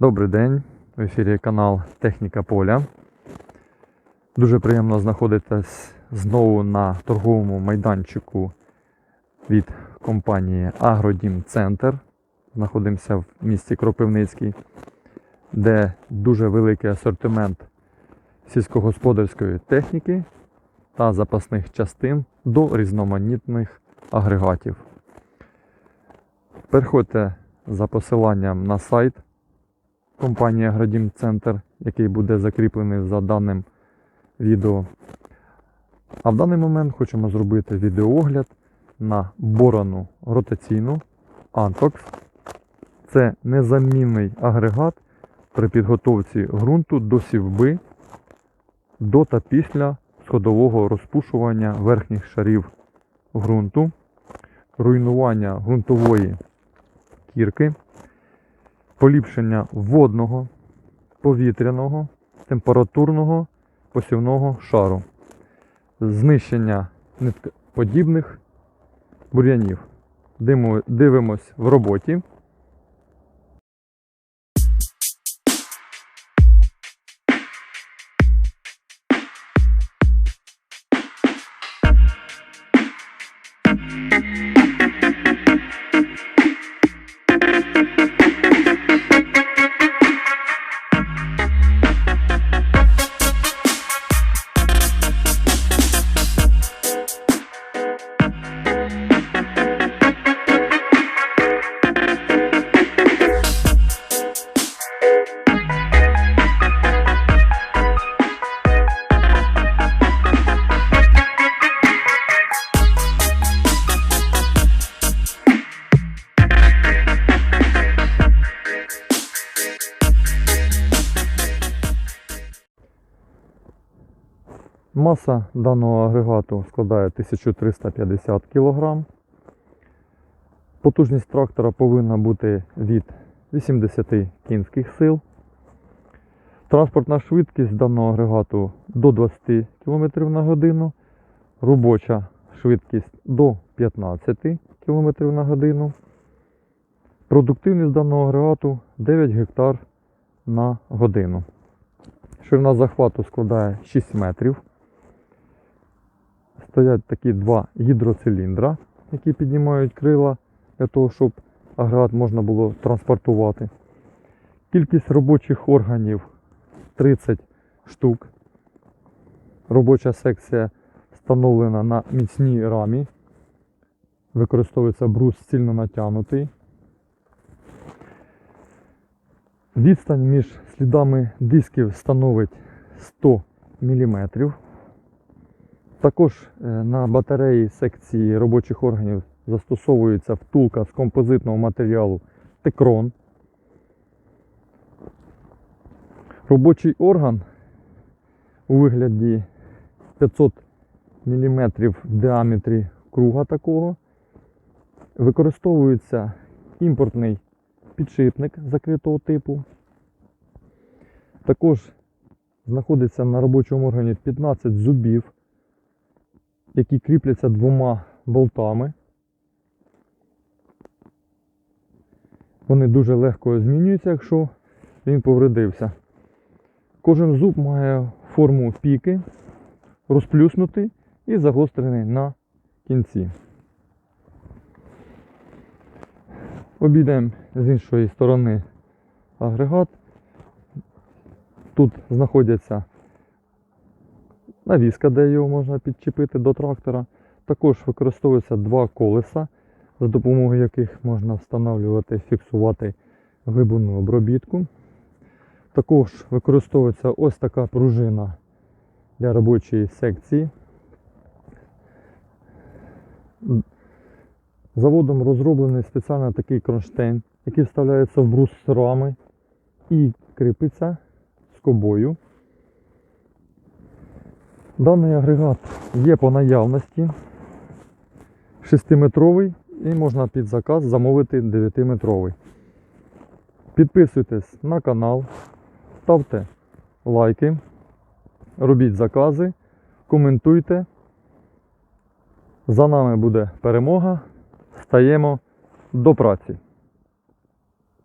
Добрий день, в ефірі канал Техніка Поля. Дуже приємно знаходитись знову на торговому майданчику від компанії Агродім Центр. Знаходимося в місті Кропивницький, де дуже великий асортимент сільськогосподарської техніки та запасних частин до різноманітних агрегатів. Переходьте за посиланням на сайт компанії Агродім Центр, який буде закріплений за даним відео. А в даний момент хочемо зробити відеоогляд на борону ротаційну Antox. Це незамінний агрегат при підготовці ґрунту до сівби до та після сходового розпушування верхніх шарів ґрунту, руйнування ґрунтової кірки, поліпшення водного, повітряного, температурного посівного шару, знищення ниткоподібних бур'янів. Дивимось в роботі. Маса даного агрегату складає 1350 кг. Потужність трактора повинна бути від 80 кінських сил. Транспортна швидкість даного агрегату до 20 км на годину. Робоча швидкість до 15 км на годину. Продуктивність даного агрегату 9 гектар на годину. Ширина захвату складає 6 метрів. Стоять такі два гідроциліндра, які піднімають крила для того, щоб агрегат можна було транспортувати. Кількість робочих органів 30 штук. Робоча секція встановлена на міцній рамі. Використовується брус сильно натягнутий. Відстань між слідами дисків становить 100 мм. Також е, на батареї секції робочих органів застосовується втулка з композитного матеріалу Текрон. Робочий орган у вигляді 500 мм в діаметрі круга такого. Використовується імпортний підшипник закритого типу. Також знаходиться на робочому органі 15 зубів які кріпляться двома болтами. Вони дуже легко змінюються, якщо він повредився. Кожен зуб має форму піки, розплюснутий і загострений на кінці. Обійдемо з іншої сторони агрегат. Тут знаходяться навіска, де його можна підчепити до трактора. Також використовуються два колеса, за допомогою яких можна встановлювати, фіксувати глибину обробітку. Також використовується ось така пружина для робочої секції. Заводом розроблений спеціально такий кронштейн, який вставляється в брус рами і кріпиться скобою. Даний агрегат є по наявності 6-метровий і можна під заказ замовити 9-метровий. Підписуйтесь на канал, ставте лайки, робіть закази, коментуйте. За нами буде перемога. Стаємо до праці.